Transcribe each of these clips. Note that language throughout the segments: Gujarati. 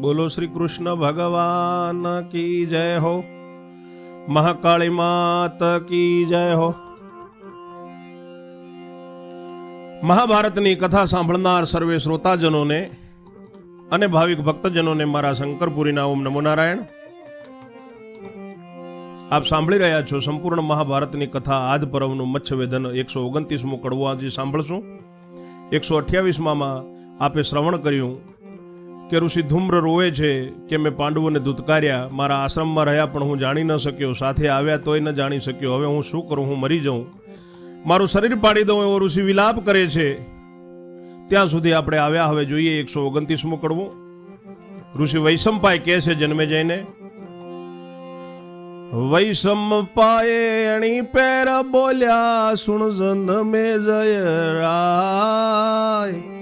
બોલો શ્રી કૃષ્ણ ભગવાન કી જય હો? મહાકાળી માત કી જય હો? મહાભારતની કથા સાંભળનાર સર્વે શ્રોતાજનોને અને ભાવિક ભક્તજનોને મારા શંકરપુરીના ઓમ નમો નારાયણ. આપ સાંભળી રહ્યા છો સંપૂર્ણ મહાભારતની કથા આદ પર્વનું મચ્છવેદન એકસો ઓગણત્રીસમું કડવું આજે સાંભળશું. એકસો અઠ્યાવીસમાં આપે શ્રવણ કર્યું. કે ઋષિ ધૂમ્ર રોવે છે કે મેં પાંડવોને ધૂતકાર્યા મારા આશ્રમમાં રહ્યા પણ હું જાણી ન શક્યો, સાથે આવ્યા તોય ન જાણી શક્યો. હવે હું શું કરું? હું મરી જાઉં. મારું શરીર પાડી દઉં એવો ઋષિ વિલાપ કરે છે. ત્યાં સુધી આપણે આવ્યા. હવે જોઈએ, એકસો ઓગણત્રીસમું કડવું. ઋષિ વૈષમપાય કહે છે જન્મે જઈને વૈષમ પાયે એણી પેર બોલ્યા, સુણ જન મે જય રાય.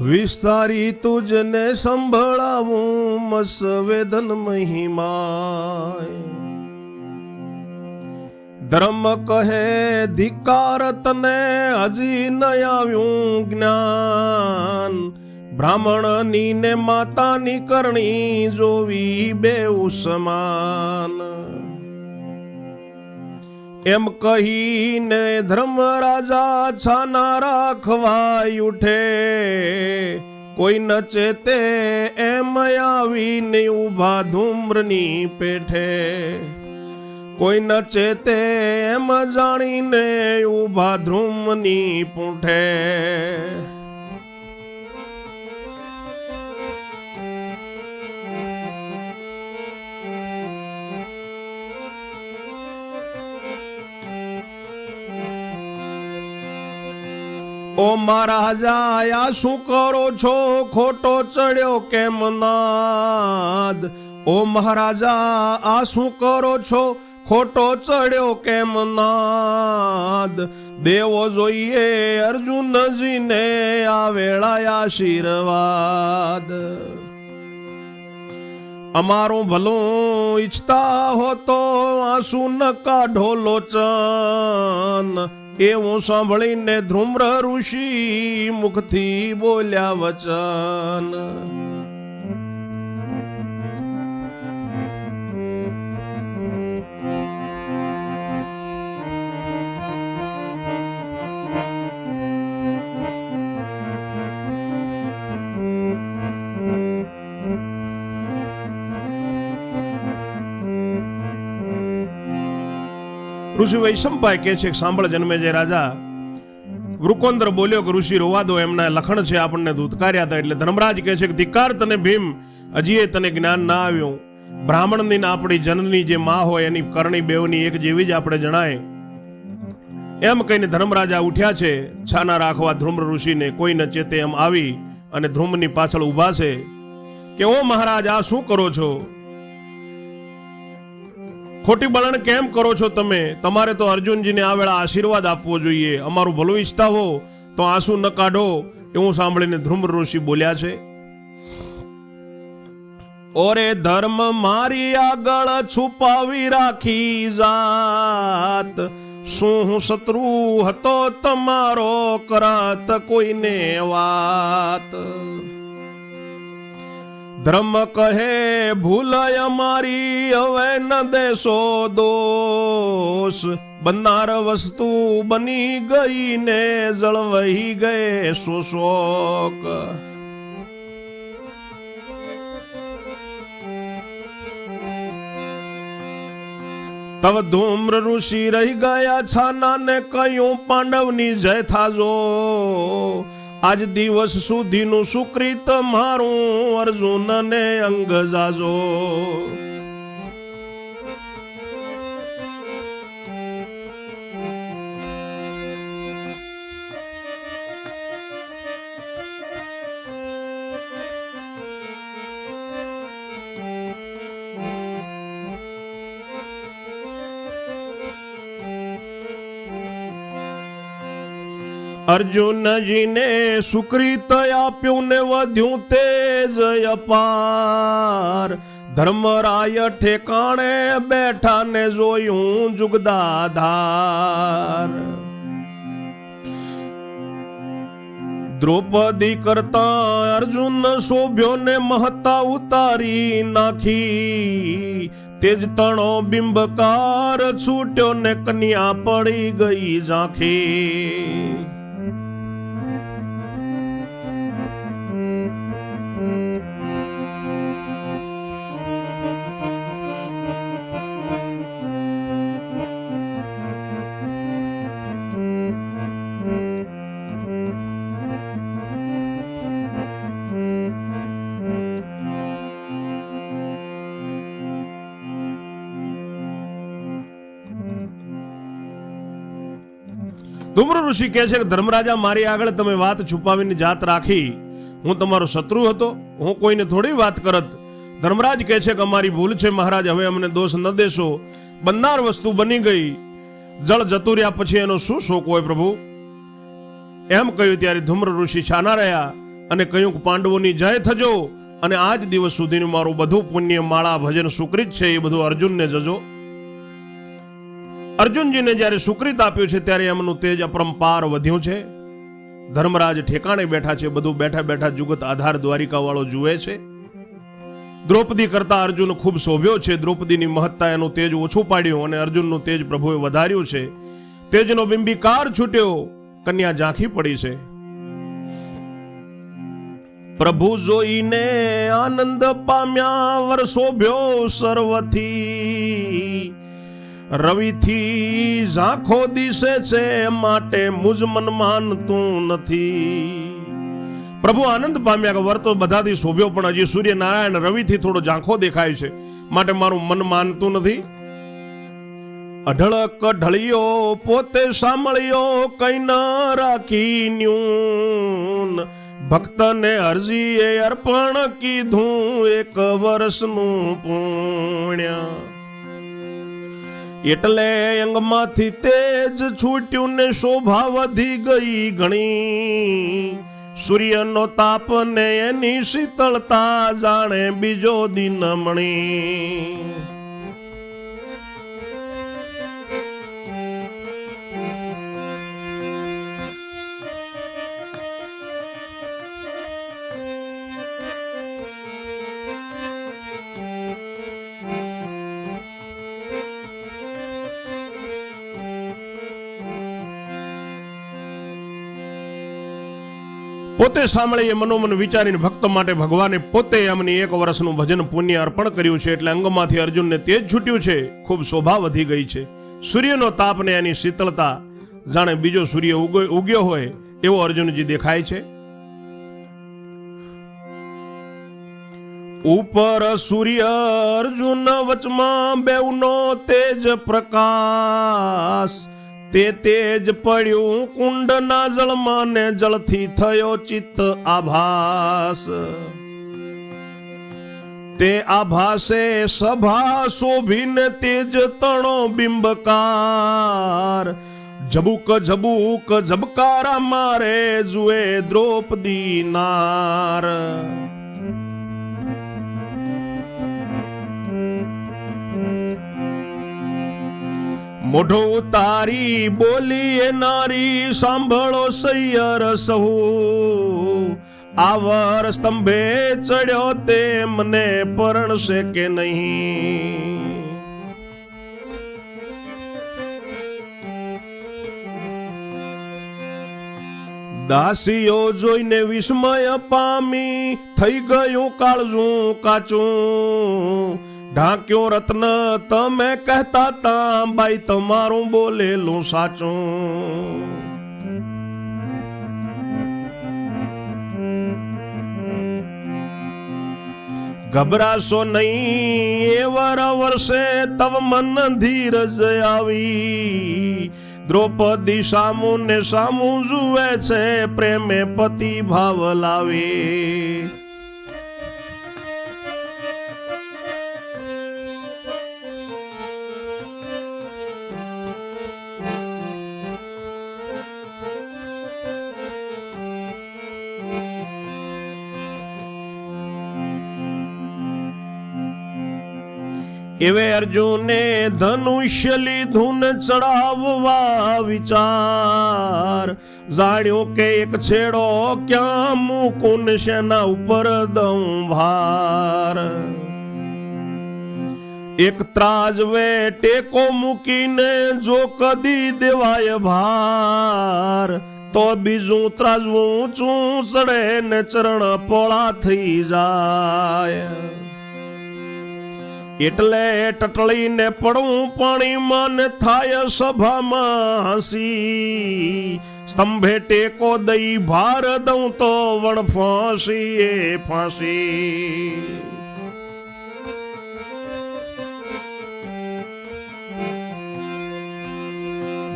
વિસ્તારી તુજને સંભળાવું મસ વેદન મહિમાય. ધર્મ કહે ધિકાર તને હજી ન આવ્યું જ્ઞાન. બ્રાહ્મણની ને માતાની કરણી જોવી બેઉ સમાન. એમ કહીને ધર્મરાજા છાના રાખવાય ઉઠે. કોઈ નચે તે એમ આવીને ઊભા ધૂમ્રની પેઠે. કોઈ નચે તે એમ જાણીને ઊભા ધ્રુમની પૂંઠે. ઓ મહારાજા આ શું કરો છો? ખોટો ચડ્યો કેમ નાદ? ઓ મહારાજા, આ શું કરો છો? ખોટો ચડ્યો કેમ નાદ? દેવો જોઈએ અર્જુનજીને આ વેળા આશીર્વાદ. અમારું ભલું ઈચ્છતા હો તો આંસુ ન કાઢો લોચન. એવું સાંભળીને ધ્રુમ્ર ઋષિ મુખથી બોલ્યા વચન ઋષિ વૈશંપાય કે છે સાંભળ જન્મે જે રાજા. વૃકોંદર બોલ્યો કે, ઋષિ, રોવા દો, એમના લખણ છે, આપણને ધૂતકાર્યા હતા. એટલે ધર્મરાજ કહે છે કે, ધિકાર તને ભીમ હજી તને જ્ઞાન ના આવ્યું. બ્રાહ્મણની આપણી જનની જે માં હોય, એની કરણી બેવની એક જેવી જ આપણે જણાય. એમ કહીને ધર્મરાજા ઉઠ્યા છે, છાના રાખવા ધ્રુમ ઋષિને કોઈ ન ચેતે એમ આવી અને ધ્રુમની પાછળ ઊભા છે કે, ઓ મહારાજ, આ શું કરો છો? ખોટી બળણ કેમ કરો છો તમે? તમારે તો અર્જુનજીને આ વેળા આશીર્વાદ આપવો જોઈએ. અમારું ભલું ઈચ્છતા હો, તો આંસુ ન કાઢો એવું સાંભળીને ધ્રુમ ઋષિ બોલ્યા છે. ઓરે ધર્મ મારી આગળ છુપાવી રાખી જાત. શું હું શત્રુ હતો તમારો કરાત કોઈને વાત? ધર્મ કહે, ભૂલાય અમારી હવે ન દેશો દોષ. બનનાર વસ્તુ બની ગઈ ને જળવાઈ ગયે શોષોક તવ ધૂમ્ર ઋષિ રહી ગયા છાના ને કયું પાંડવની જય થાજો. આજ દિવસ સુધીનું સુકૃત મારું અર્જુન ને અંગ જાજો. અર્જુનજીને સુકૃત આપ્યું ને વધ્યું તેજ અપાર. ધર્મરાય ઠેકાણે બેઠા ને જોયું જુગદાધાર. દ્રૌપદી કરતા અર્જુન શોભ્યો ને મહત્તા ઉતારી નાખી. તેજ તણો બિંબકાર છૂટ્યો ને કન્યા પડી ગઈ ઝાંખી. ધુમ્ર ઋષિ કહે છે કે, ધર્મરાજા, મારી આગળ તમે વાત છુપાવીને જાત રાખી. હું તમારો શત્રુ હતો. હું કોઈને થોડી વાત કરત. ધર્મરાજ કહે છે કે, અમારી ભૂલ છે, મહારાજ. હવે અમને દોષ ન દેશો. બંનાર વસ્તુ બની ગઈ. જળ જતું રહ્યા પછી એનો શું શોક હોય પ્રભુ? એમ કહ્યું ત્યારે ધુમ્ર ઋષિ છાના રહ્યા અને કહ્યું કે, પાંડવોની જય થજો અને આજ દિવસ સુધીનું મારું બધું પુણ્ય માળા ભજન સુકૃત છે. એ બધું અર્જુનને જજો. અર્જુનજીને જ્યારે સુકૃત આપ્યું છે, ત્યારે એમનું તેજ અપરંપાર વધ્યું છે. ધર્મરાજ ઠેકાણે બેઠા છે, બધું બેઠા બેઠા જુગત આધાર દ્વારિકા વાળો જુએ છે. દ્રૌપદી કરતા અર્જુન ખૂબ શોભ્યો છે, દ્રૌપદીની મહત્તા એનું તેજ ઓછું પાડ્યું અને અર્જુનનું તેજ પ્રભુએ વધાર્યું છે. તેજનો બિંબિકાર છૂટ્યો, કન્યા ઝાંખી પડી છે. પ્રભુ જોઈને આનંદ પામ્યા, વર શોભ્યો સર્વથી. રવિથી ઝાંખો દિશે છે માટે મુજ મન માનતું નથી. પ્રભુ આનંદ પામ્યા કે વર તો બધાથી શોભ્યો, પણ હજી સૂર્યનારાયણ રવિથી થોડો ઝાંખો દેખાય છે, માટે મારું મન માનતું નથી. અઢળક ઢળિયો પોતે સાંભળ્યો કઈ ન રાખી ન્યૂન. ભક્તને અરજીએ અર્પણ કીધું એક વર્ષનું પુણ્ય. એટલે અંગમાંથી તેજ છૂટ્યું ને શોભા વધી ગઈ ઘણી સૂર્યનો તાપ ને એની શીતળતા જાણે બીજો દિન મણી. પોતે સાંભળીએ મનોમન વિચારીને ભક્ત માટે ભગવાને પોતે એમની એક વર્ષનું ભજન પુણ્ય અર્પણ કર્યું છે એટલે અંગમાંથી અર્જુનને તેજ છૂટ્યું છે. ખૂબ શોભા વધી ગઈ છે. સૂર્યનો તાપ ને એની શીતળતા જાણે બીજો સૂર્ય ઉગ્યો હોય એવો અર્જુનજી દેખાય છે. ઉપર સૂર્ય અર્જુન વચમાં બેઉનો તેજ પ્રકાશ. તે તેજ પડ્યું કુંડના જળમાં ને જળથી થયો ચિત્ત આભાસ. તે આભાસે સભા શોભીને તેજ તણો બિંબકાર. જબુક જબુક જબકારા મારે જુએ દ્રૌપદી નાર. મોઢો તારી બોલી નારી, સાંભળો સૈયર સહુ. આવર સ્તંભે ચડ્યો તે મને પરણશે કે નહીં? દાસીઓ જોઈને વિસ્મય પામી થઈ ગયું કાળજું કાચું. ઢાંક્યો રત્ન તમે કહેતા તા, બાઈ, તમારું બોલેલું સાચું. ગભરાશો નહીં, એ વર વર્ષે તવ મન ધીરજ આવી. દ્રૌપદી સામું ને સામું જુએ છે, પ્રેમે પતિ ભાવ લાવે. એવે અર્જુને ધનુષ્ય લીધું ચડાવવા વિચાર. જાણ્યો કે એક છેડો ક્યાં મૂકું શેના ઉપર દઉં ભાર. એક ત્રાજવે ટેકો મૂકીને જો કદી દેવાય ભાર. તો બીજું ત્રાજવું ચડે ને ચરણ પોળા થઈ જાય. એટલે ટટળીને પડવું પાણીમાં ને થાય સભામાં હસી. સ્તંભે ટેકો દઈ ભાર દઉં તો વણ ફાંસી એ ફાંસી.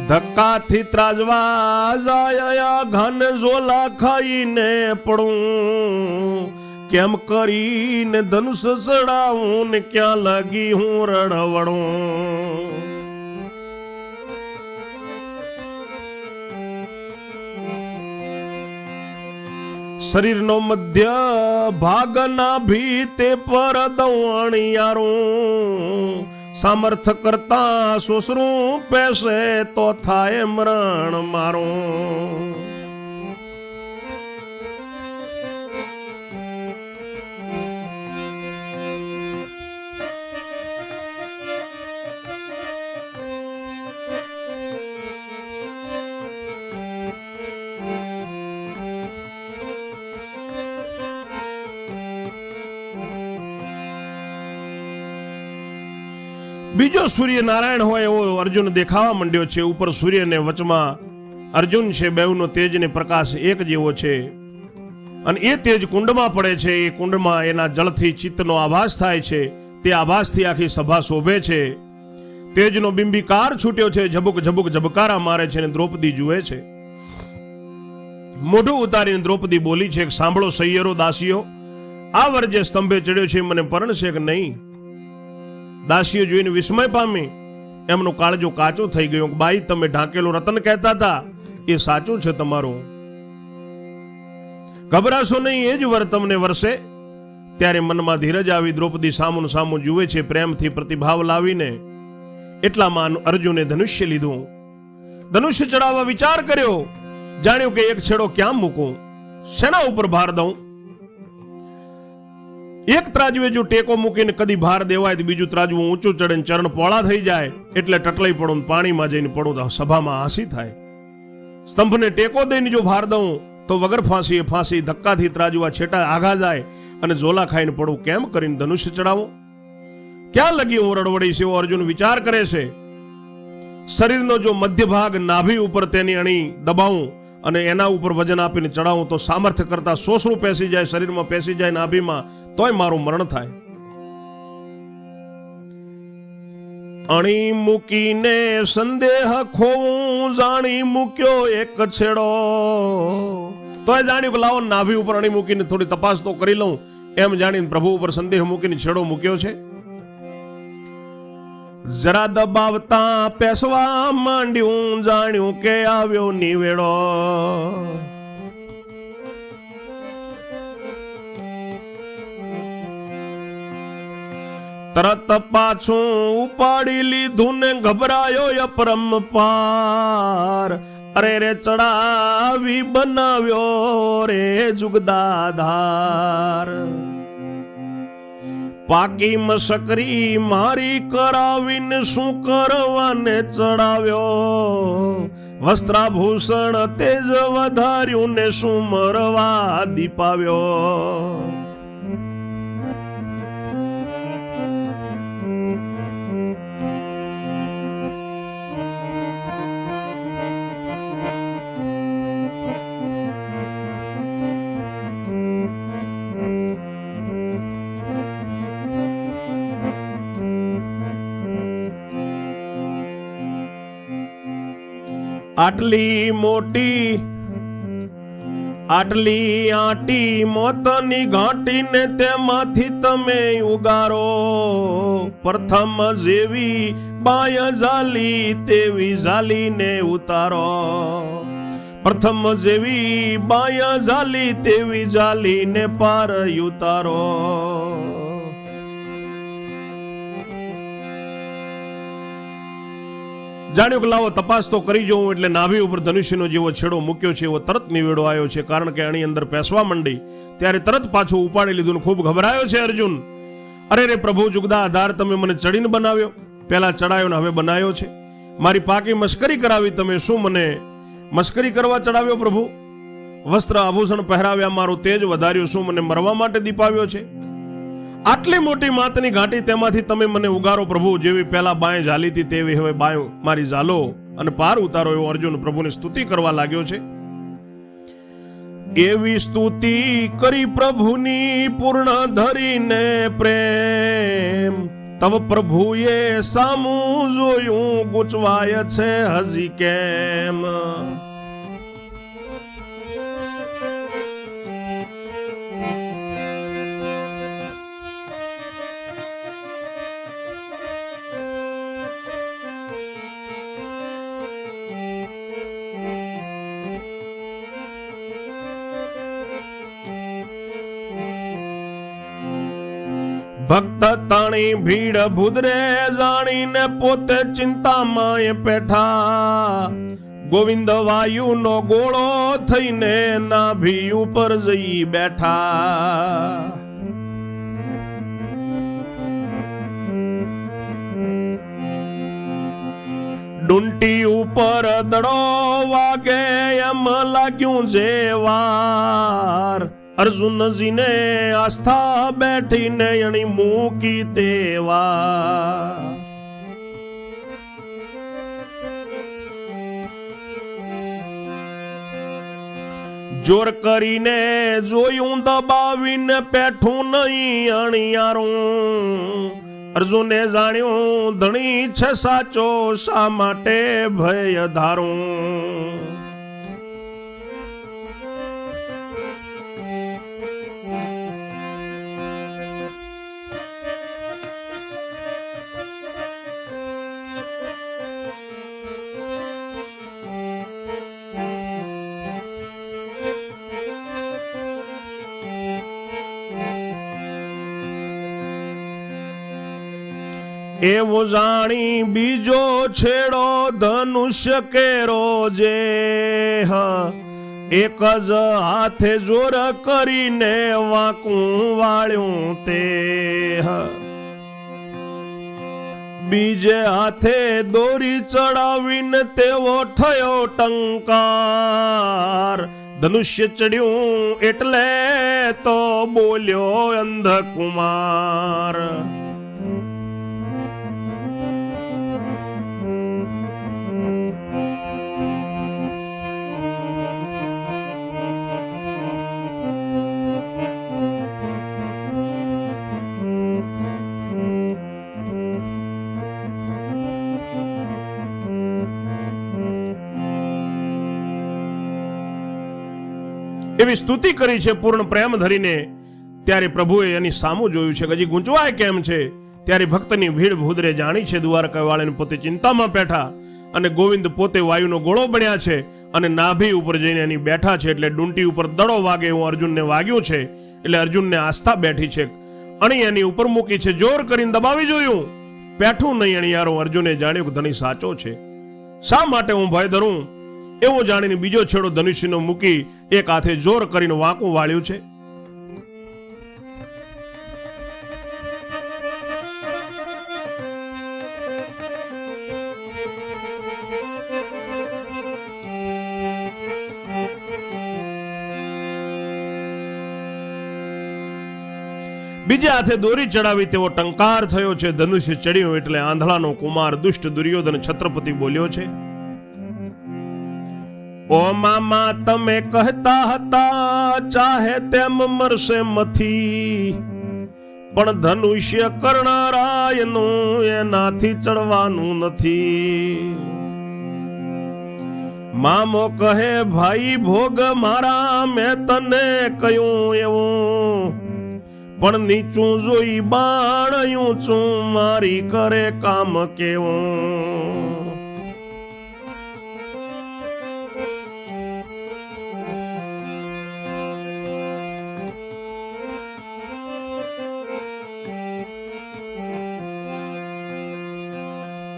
ધક્કાથી ત્રાજવા જાય ઘન ઝોલા ખાઈને પડું. કેમ કરીને ધનુષ સડાવું ને ક્યાં લાગી હું રડવણું શરીરનો મધ્ય ભાગના ભીતે પર દવણિયારું સામર્થ કરતા સુસરું પેસે તો થાય મરણ મારું. બીજો સૂર્ય નારાયણ હોય એવો અર્જુન દેખાવા માંડ્યો છે. ઉપર સૂર્ય ને વચમાં અર્જુન છે બેવનો તેજ ને પ્રકાશ એક જેવો છે. અને એ તેજ કુંડમાં પડે છે. એ કુંડમાં એના જળથી ચિત્તનો આભાસ થાય છે. તે આભાસથી આખી સભા શોભે છે. તેજનો બિંબિકાર છૂટ્યો છે. ઝબુક ઝબુક, ઝબકારા મારે છે અને દ્રૌપદી જુએ છે. મોઢું ઉતારીને દ્રૌપદી બોલી છે સાંભળો સૈયરો દાસીઓ, આ વર્જે સ્તંભે ચડ્યો છે. મને પરણશે કે નહીં? દાસીઓ જોઈને વિસ્મય પામી. એમનો કાળજો કાચો થઈ ગયો. બાઈ, તમે ઢાંકેલું રતન કહેતા હતા. એ સાચું છે તમારું. ગભરાશો નહીં, એ જ વર તમને વરસે. ત્યારે મનમાં ધીરજ આવી દ્રૌપદી સામુન સામું જુએ છે પ્રેમથી પ્રતિભાવ લાવીને. એટલામાં અર્જુને ધનુષ્ય લીધું. ધનુષ્ય ચડાવવા વિચાર કર્યો. જાણ્યું કે એક છેડો ક્યાં મૂકું? શેના ઉપર ભાર દઉં? એક ત્રાજવે જો ટેકો મૂકીને કદી ભાર દેવાય તો બીજું ત્રાજવું ઊંચું ચડે ચરણ પોળા થઈ જાય. એટલે ટટલાઈ પડું પાણીમાં જઈને પડું તો સભામાં હાંસી થાય. સ્તંભને ટેકો દઈને જો ભાર દઉં, તો વગર ફાંસી ફાંસી ધક્કાથી ત્રાજવા છેટા આઘા જાય અને ઝોલા ખાઈને પડું કેમ કરીને ધનુષ્ય ચડાવું? ક્યાં લગી હું રડવડી છે અર્જુન વિચાર કરે છે. શરીરનો જો મધ્ય ભાગ નાભી ઉપર તેની અણી દબાવું અને એના ઉપર વજન આપીને ચડાવું તો સામર્થ્ય કરતા સોસરું પેસી જાય, શરીરમાં પેસી જાય નાભીમાં તોય મારું મરણ થાય. અણી મૂકીને સંદેહ ખોવું, જાણી મૂક્યો એક છેડો. તોય જાણી લાવો નાભી ઉપર અણી મૂકીને થોડી તપાસ તો કરી લઉં. એમ જાણીને પ્રભુ ઉપર સંદેહ મૂકીને છેડો મૂક્યો છે. જરા દબાવતા પેસવા માંડ્યું, જાણ્યું કે આવ્યો નિવેડો. તરત પાછું ઉપાડી લીધું ને ગભરાયો અપરમ પાર. અરે રે ચડાવી બનાવ્યો રે જુગદાધાર પાકી મસકરી મારી કરાવીને શું કરવાને ચડાવ્યો? વસ્ત્રાભૂષણ તેજ વધાર્યું ને શું મરવા દીપાવ્યો? આટલી મોટી, આટલી આટી મોતની ઘાટીને તેમાંથી તમે ઉગારો. પ્રથમ જેવી બાય ઝાલી, તેવી ઝાલીને ઉતારો. પ્રથમ જેવી બાય ઝાલી, તેવી ઝાલીને પાર ઉતારો. જાણ્યું કે લાવો, તપાસ તો કરી જોઉં એટલે નાભી ઉપર ધનુષ્યનો જેવો છેડો મૂક્યો છે, એવો તરત નિવેડો આવ્યો છે, કારણ કે એની અંદર પેસવા માંડી. ત્યારે તરત પાછું ઉપાડી લીધું ખૂબ ગભરાયો છે અર્જુન. અરે રે પ્રભુ જુગદા આધાર તમે મને ચડીને બનાવ્યો. પહેલા ચડાયો ને હવે બનાવ્યો છે. મારી પાકી મશ્કરી કરાવી તમે શું મને મશ્કરી કરવા ચડાવ્યો પ્રભુ? વસ્ત્ર આભૂષણ પહેરાવ્યા, મારું તેજ વધાર્યું, શું મને મરવા માટે દીપાવ્યો છે? આટલી મોટી માતની ઘાટી તેમાંથી તમે મને ઉગારો પ્રભુ, જેવી પહેલા બાય ઝાલી હતી તેવી હવે બાય મારી ઝાલો. અને પાર ઉતારો એવો અર્જુન પ્રભુની સ્તુતિ કરવા લાગ્યો છે. એવી સ્તુતિ કરી પ્રભુની પૂર્ણ ધરીને પ્રેમ. તવ પ્રભુએ સામું જોયું, ગુચવાય છે હજી કેમ? ભક્ત તાણી ભીડ ભુદરે જાણીને પોતે ચિંતામાં બેઠા. ગોવિંદ વાયુનો ગોળો થઈને નાભી ઉપર જઈ બેઠા. ડુંટી ઉપર દડો વાગે એમ લાગ્યું જે વાર. અર્જુનજીને આસ્થા બેઠીને એની મૂકી તેવા જોર કરીને જોયું દબાવીને પેઠું નહીં અણિયારું. અર્જુને જાણ્યું ધણી છે સાચો શા માટે ભય ધારું? એવો જાણી બીજો છેડો ધનુષ્ય કેરો જે હ, એક જ હાથે જોર કરીને વાંકું વાળ્યું તે, હ. બીજે હાથે દોરી ચડાવીને તેવો થયો ટંકાર. ધનુષ્ય ચડ્યું એટલે તો બોલ્યો અંધકુમાર. એવી સ્તુતિ કરી છે પૂર્ણ પ્રેમ ધરીને. ત્યારે પ્રભુએ એની સામું જોયું છે કે હજી ગૂંચવાય કેમ છે? ત્યારે ભક્તની ભીડ ભૂદરે જાણી છે દ્વારકા વાળાને પોતે ચિંતામાં બેઠા અને ગોવિંદ પોતે વાયુનો ગોળો બન્યા છે અને નાભી ઉપર જઈને એની બેઠા છે એટલે ડુંટી ઉપર દડો વાગે એવું અર્જુનને વાગ્યું છે એટલે અર્જુનને આસ્થા બેઠી છે. અણી એની ઉપર મૂકી છે, જોર કરીને દબાવી જોયું. બેઠું નહીં અણિયારો અર્જુને જાણ્યું કે ધણી સાચો છે. શા માટે હું ભય ધરું? એવો જાણીને બીજો છેડો ધનુષ્યનો મૂકી એક હાથે જોર કરીને વાંકું વાળ્યું છે. બીજા હાથે દોરી ચડાવી તેવો ટંકાર થયો છે. ધનુષ્ય ચડ્યો એટલે આંધળાનો કુમાર દુષ્ટ દુર્યોધન છત્રપતિ બોલ્યો છે. ઓ મામા, તમે કહેતા હતા, ચાહે તેમ મરશે મથી. પણ ધનુષ્ય કરનારાયનું એનાથી ચડવાનું નથી. મામો કહે, ભાઈ ભોગ મારા, મેં તને કહ્યું એવું. પણ નીચું જોઈ બાણ ઊંચું મારી કરે કામ કેવું?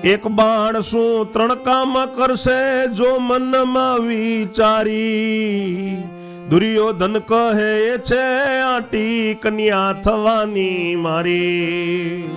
એક બાણ શું ત્રણ કામ કરશે જો મનમાં વિચારી. દુર્યોધન કહે છે આટી કન્યા થવાની મારી.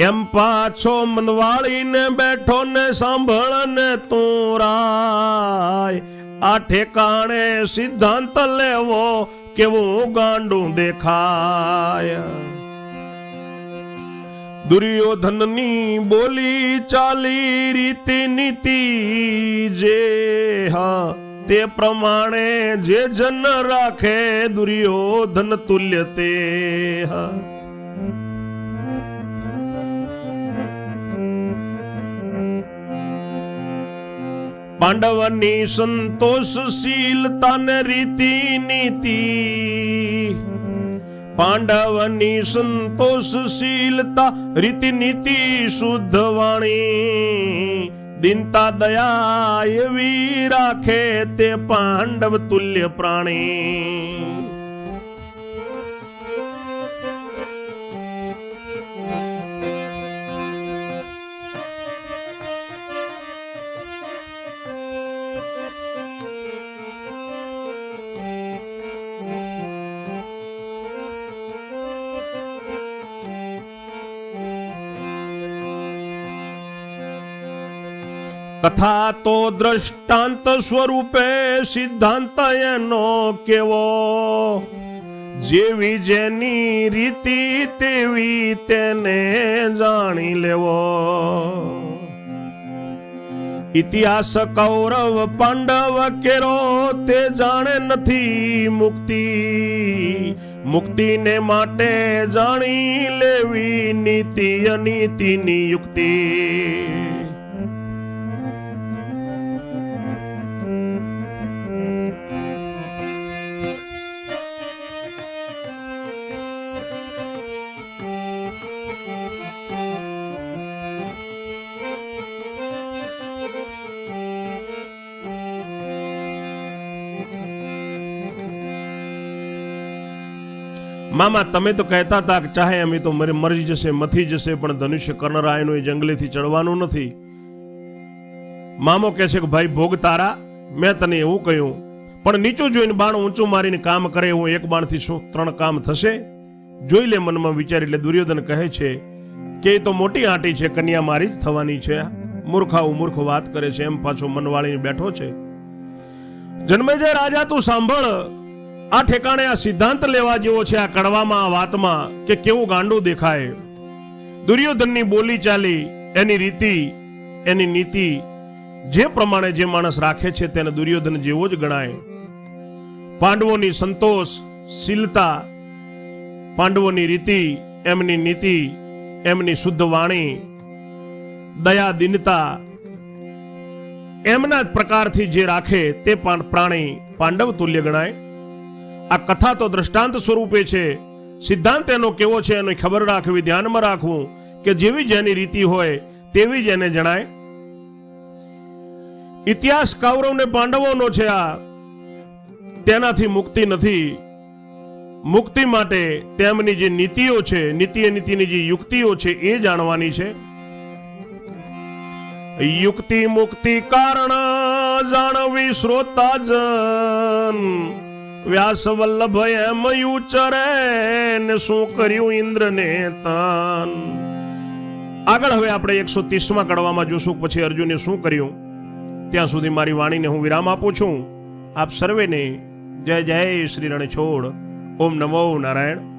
એમ પાછો મનવાળીને બેઠો ને સાંભળ ને તું રાય. આ ઠેકાણે સિદ્ધાંત લેવો કેવું ગાંડું દેખાય? દુર્યોધનની બોલી ચાલી રીતિ નીતિ જે હા, તે પ્રમાણે જે જન રાખે દુર્યોધન તુલ્ય તે હા. પાંડવની સંતોષશીલતા ને રીતિ નીતિ. પાંડવની સંતોષશીલતા રીતિ નીતિ શુદ્ધ વાણી. દિનતા દયા એવી રાખે તે પાંડવ તુલ્ય પ્રાણી. કથા તો દ્રષ્ટાંત સ્વરૂપે સિદ્ધાંત એનો કેવો? જેવી જેની રીતિ તેવી તેને જાણી લેવો. ઇતિહાસ કૌરવ પાંડવ કેરો તે જાણે નથી મુક્તિ. મુક્તિને માટે જાણી લેવી નીતિ અનીતિની યુક્તિ મામા, તમે તો કહેતા હતા કે ચાહે અમે તો મરી જશે, મથી જશે, પણ ધનુષ્ય કર્ણરાયનું એ જંગલેથી ચડવાનું નથી. મામો કહે છે કે, ભાઈ, ભોગ તારા, મેં તને એવું કહ્યું. પણ નીચું જોઈને બાણ ઊંચું મારીને કામ કરે એવું એક બાણથી શું, ત્રણ કામ થશે? જોઈ લે મનમાં વિચાર એટલે દુર્યોધન કહે છે કે, એ તો મોટી આંટી છે, કન્યા મારી જ થવાની છે. મૂર્ખાઓ મૂર્ખ વાત કરે છે, એમ પાછો મનવાળીને બેઠો છે. જન્મેજય રાજા, તું સાંભળ. આ ઠેકાણે આ સિદ્ધાંત લેવા જેવો છે, આ કડવામાં આ વાતમાં કે કેવું ગાંડું દેખાય. દુર્યોધનની બોલી ચાલી, એની રીતિ, એની નીતિ, જે પ્રમાણે જે માણસ રાખે છે તેને દુર્યોધન જેવો જ ગણાય. પાંડવોની સંતોષ, શીલતા, પાંડવોની રીતિ, એમની નીતિ, એમની શુદ્ધ વાણી, દયા, દીનતા, એમના જ પ્રકારથી જે રાખે તે પ્રાણી પાંડવ તુલ્ય ગણાય. આ કથા તો દ્રષ્ટાંત સ્વરૂપે છે. સિદ્ધાંત એનો કેવો છે એની ખબર રાખવી, ધ્યાનમાં રાખવું કે જેવી જેની રીતિ હોય તેવી જ એને જણાય. ઇતિહાસ કૌરવ ને પાંડવોનો છે આ. તેનાથી મુક્તિ નથી. મુક્તિ માટે તેમની જે નીતિઓ છે, નીતિ નીતિની જે યુક્તિઓ છે એ જાણવાની છે. યુક્તિ મુક્તિ કારણ જાણવી શ્રોતા જન વ્યાસ વલ્લભ એમ ઉચરે ને શું કર્યું ઇન્દ્રને તાન? આગળ હવે આપણે એકસો ત્રીસમાં કડવામાં જોશું પછી અર્જુને શું કર્યું? ત્યાં સુધી મારી વાણીને હું વિરામ આપું છું. આપ સર્વેને જય જય શ્રી રણછોડ. ઓમ નમો નારાયણ.